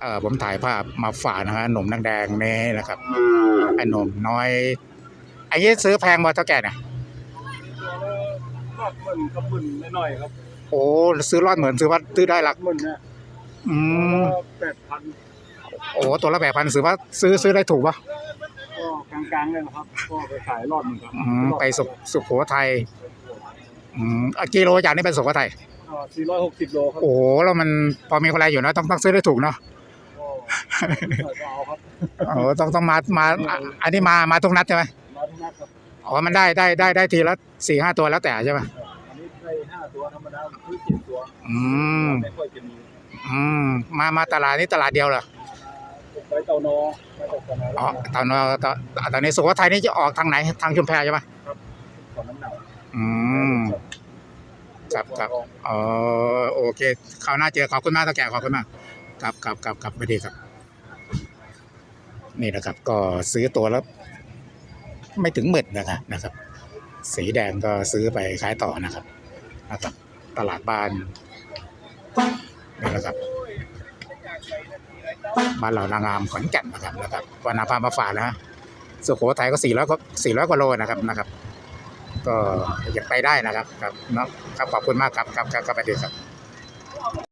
เอ่อผมถ่ายภาพมาฝากนะฮะหนุ่มแดงๆนี่นะครับไอ้หนุ่มน้อยไอ้นี้ซื้อแพงมาเท่าแก่เนี่ยตัวละรอดหมื่นกับหมื่นหน่อยๆครับโอ้ซื้อรอดเหมือนซื้อว่าซื้อได้หลักหมื่นนะอืมแปดพันโอ้ตัวละแปดพันซื้อว่าซื้อซื้อได้ถูกปะก็กลางๆเลยนะครับก็ไปขายรอดเหมือนกันอืมไปสุสุโขทัยอืมอะกิโลจากนี้เป็นสุโขทัยสี่ร้อยหกสิบโลครับโอ้แล้วมันพอมีคนไรอยู่เนอะต้องต้องซื้อได้ถูกเนาะก็ก็ เอาครับโอ้ต้องต้องมามาอะอันนี้มามาทุกนัดใช่ไหมมาทุกนัดครับอ๋อมันได้ได้ได้ได้ทีละสี่ห้าตัวแล้วแต่ใช่ไหมอันนี้ได้ห้าตัวธรรมดาซื้อเจ็ดตัวอืมไม่ค่อยจะมีอืมมามาตลาดนี้ตลาดเดียวเหรอไปเตานอไปตกตานออ๋อตอนนี้ตอนตอนนี้สุโขทัยนี่จะออกทางไหนทางชุมแพใช่ไหมของน้ำหนักอืมครับครับอ๋อโอเคคราวหน้าเจอขอบคุณมากตาแก่ขอบคุณมาก ครับครับครับครับสวัสดีครับ นี่นะครับ ก็ซื้อตัวแล้วไม่ถึงหมื่นนะครับนะครับ สีแดงก็ซื้อไปขายต่อนะครับนะครับ ตลาดบ้านนี่นะครับบ้านเรานางงามขอนแก่นนะครับนะครับวันนาพามาฝากนะฮะสุโขทัยก็สี่ร้อยก็สี่ร้อยกว่าโลนะครับนะครับ ก็อยากไปได้นะครับ ครับเนาะครับขอบคุณมากครับครับครับครับสวัสดีครับ